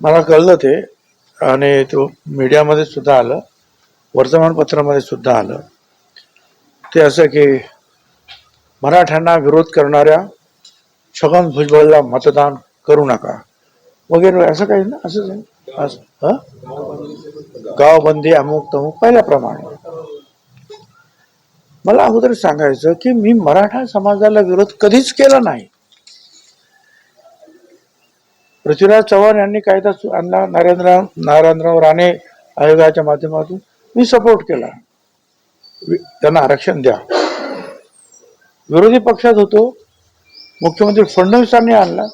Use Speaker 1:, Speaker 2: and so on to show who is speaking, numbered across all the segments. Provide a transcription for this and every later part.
Speaker 1: मला कळलं ते आणि तो मीडियामध्ये सुद्धा आलं वर्तमानपत्रामध्ये सुद्धा आलं. ते असं की मराठ्यांना विरोध करणाऱ्या छगन भुजबळला मतदान करू नका. वगैरे असं काही ना असंच आहे असं गावबंदी अमुक तमुक पहिल्याप्रमाणे. मला अगोदर सांगायचं की मी मराठा समाजाला विरोध कधीच केला नाही. पृथ्वीराज चव्हाण यांनी कायदा आणला. नरेंद्र नारायणराव राणे आयोगाच्या माध्यमातून मी सपोर्ट केला. त्यांना आरक्षण द्या. विरोधी पक्षात होतो. मुख्यमंत्री फडणवीसांनी आणला.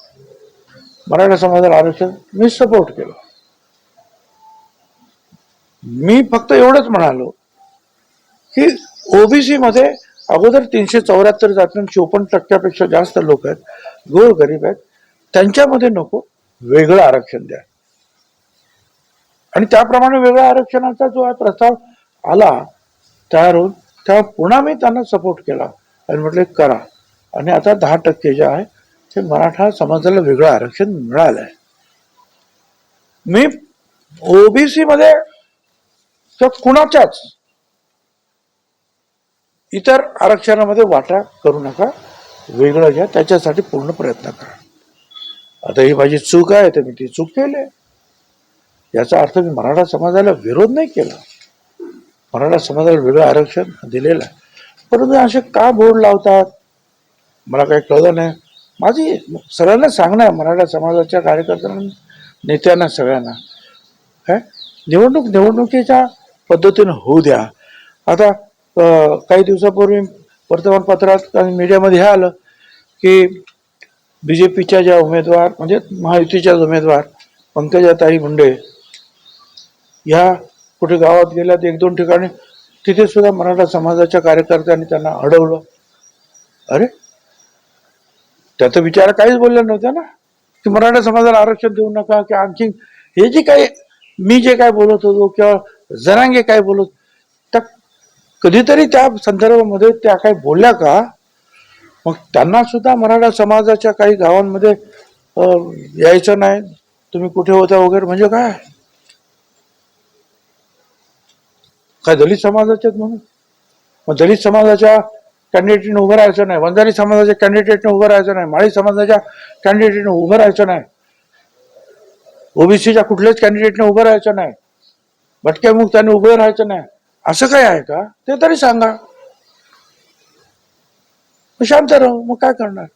Speaker 1: मराठा समाजाला आरक्षण मी सपोर्ट केलं. मी फक्त एवढंच म्हणालो की ओबीसी मध्ये अगोदर तीनशे चौऱ्याहत्तर जातीं चोपन्न टक्क्यापेक्षा जास्त लोक आहेत गोर गरीब आहेत. त्यांच्यामध्ये नको. वेगळं आरक्षण द्या. आणि त्याप्रमाणे वेगळ्या आरक्षणाचा जो आहे प्रस्ताव आला तयार होऊन तेव्हा पुन्हा मी त्यांना सपोर्ट केला. आणि म्हटले करा. आणि आता दहा टक्के जे आहे ते मराठा समाजाला वेगळं आरक्षण मिळालंय. मी ओबीसी मध्ये तर कुणाच्याच इतर आरक्षणामध्ये वाटा करू नका. वेगळं घ्या त्याच्यासाठी पूर्ण प्रयत्न करा. आता ही माझी चूक आहे तर मी ती चूक केली याचा अर्थ मी मराठा समाजाला विरोध नाही केला. मराठा समाजाला वेगळं आरक्षण दिलेलं आहे. परंतु असे का बोर्ड लावतात? मला काही कळलं नाही. माझी सगळ्यांना सांगणं आहे मराठा समाजाच्या कार्यकर्त्यांना नेत्यांना सगळ्यांना. काय निवडणूक निवडणुकीच्या पद्धतीनं होऊ द्या. आता काही दिवसापूर्वी वर्तमानपत्रात आणि मीडियामध्ये हे आलं की बी जे पीच्या ज्या उमेदवार म्हणजे महायुतीच्या उमेदवार पंकजाताई मुंडे ह्या कुठे गावात गेल्यात एक दोन ठिकाणी तिथे सुद्धा मराठा समाजाच्या कार्यकर्त्यांनी त्यांना अडवलं. अरे! त्याचा विचार काहीच बोलल्या नव्हत्या ना. की मराठा समाजाला आरक्षण देऊ नका की आणखी हे जे काही मी जे काय बोलत होतो किंवा जरांगे काय बोलत त्या कधीतरी त्या संदर्भामध्ये त्या काही बोलल्या का? मग त्यांना सुद्धा मराठा समाजाच्या काही गावांमध्ये यायचं नाही. तुम्ही कुठे होता वगैरे म्हणजे काय? काय दलित समाजाचे आहेत म्हणून? मग दलित समाजाच्या कॅन्डिडेटने उभं राहायचं नाही. वंजारी समाजाच्या कॅन्डिडेटने उभं राहायचं नाही. माळी समाजाच्या कॅन्डिडेटने उभं राहायचं नाही. ओबीसीच्या कुठल्याच कॅन्डिडेटने उभं राहायचं नाही. भटक्या मुक्ताने उभं राहायचं नाही. असं काय आहे का? ते तरी सांगा. मग शांत राहू मग काय करणार?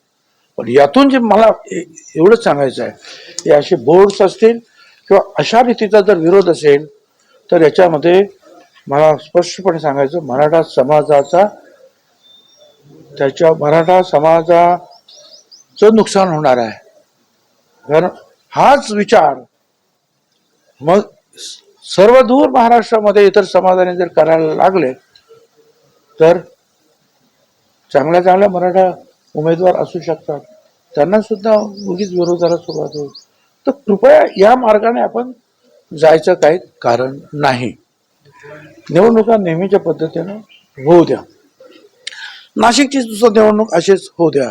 Speaker 1: पण यातून जे मला ए- एवढंच सांगायचं आहे की असे बोर्ड्स असतील किंवा अशा रीतीचा जर विरोध असेल तर याच्यामध्ये मला स्पष्टपणे सांगायचं मराठा समाजाचा त्याच्या मराठा समाजाचं नुकसान होणार आहे. कारण हाच विचार मग सर्वदूर सर्व दूर महाराष्ट्रामध्ये इतर समाजाने जर करायला लागले तर चांगल्या चांगल्या मराठा उमेदवार असू शकतात. त्यांना सुद्धा उगीच विरोधाला सुरुवात होईल. तर कृपया या मार्गाने आपण जायचं काही कारण नाही. निवडणुका नेहमीच्या पद्धतीनं होऊ द्या. नाशिकची सुद्धा निवडणूक अशीच होऊ द्या.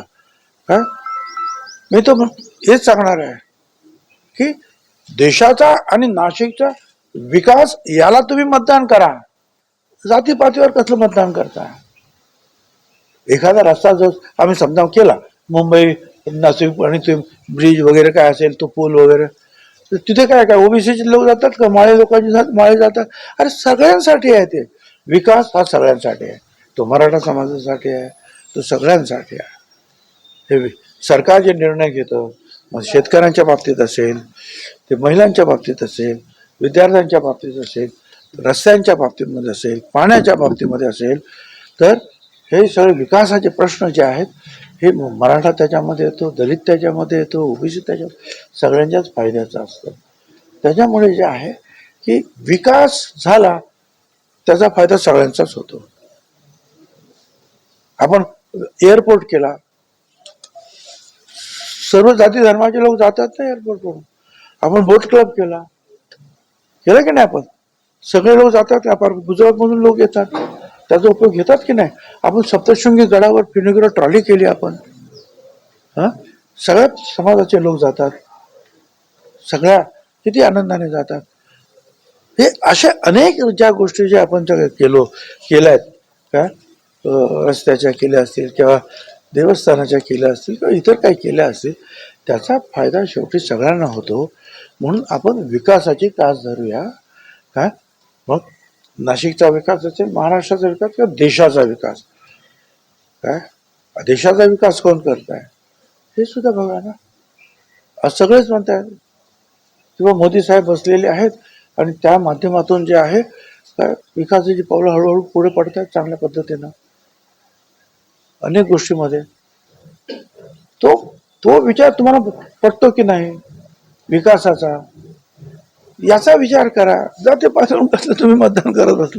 Speaker 1: काय मी तर हेच सांगणार आहे की देशाचा आणि नाशिकचा विकास याला तुम्ही मतदान करा. जातीपातीवर कसलं मतदान करता? एखादा रस्ता जो आम्ही समजा केला मुंबई नाशिक आणि ते ब्रिज वगैरे काय असेल तो पूल वगैरे तर तिथे काय काय ओबीसीचे लोक जातात का? माळे लोकांचे जात माळे जातात. अरे सगळ्यांसाठी आहे ते. विकास हा सगळ्यांसाठी आहे. तो मराठा समाजासाठी आहे तो सगळ्यांसाठी आहे. हे सरकार जे निर्णय घेतं मग शेतकऱ्यांच्या बाबतीत असेल ते महिलांच्या बाबतीत असेल विद्यार्थ्यांच्या बाबतीत असेल रस्त्यांच्या बाबतीमध्ये असेल पाण्याच्या बाबतीमध्ये असेल तर हे सगळे विकासाचे प्रश्न जे आहेत हे मराठा त्याच्यामध्ये येतो दलित त्याच्यामध्ये येतो ओबीसी त्याच्या सगळ्यांच्याच फायद्याचं असतं. त्याच्यामुळे जे आहे की विकास झाला त्याचा फायदा सगळ्यांचाच होतो. आपण एअरपोर्ट केला. सर्व जाती धर्माचे लोक जातात ना एअरपोर्टवरून. आपण बोट क्लब केला. केला की नाही आपण? सगळे लोक जातात आपण गुजरातमधून लोक येतात. त्याचा उपयोग घेतात की नाही? आपण सप्तशृंगी गडावर फिरण्याकडे ट्रॉली केली आपण. हां? सगळ्या समाजाचे लोक जातात. सगळ्या किती आनंदाने जातात. हे अशा अनेक ज्या गोष्टी ज्या आपण ज्या केलो केल्या आहेत का रस्त्याच्या केल्या असतील किंवा देवस्थानाच्या केल्या असतील किंवा इतर काही केल्या असतील त्याचा फायदा शेवटी सगळ्यांना होतो. म्हणून आपण विकासाची कास धरूया. काय मग नाशिकचा विकास असेल महाराष्ट्राचा विकास किंवा देशाचा विकास. काय देशाचा विकास कोण करत आहे हे सुद्धा बघा ना. सगळेच म्हणतात किंवा मोदी साहेब बसलेले आहेत आणि त्या माध्यमातून जे आहे काय विकासाची पावलं हळूहळू पुढे पडत आहेत चांगल्या पद्धतीनं. अनेक गोष्टीमध्ये. तो तो विचार तुम्हाला पटतो की नाही? विकासाचा. याचा विचार करा. जर ते पासून कसलं तुम्ही मतदान करत असले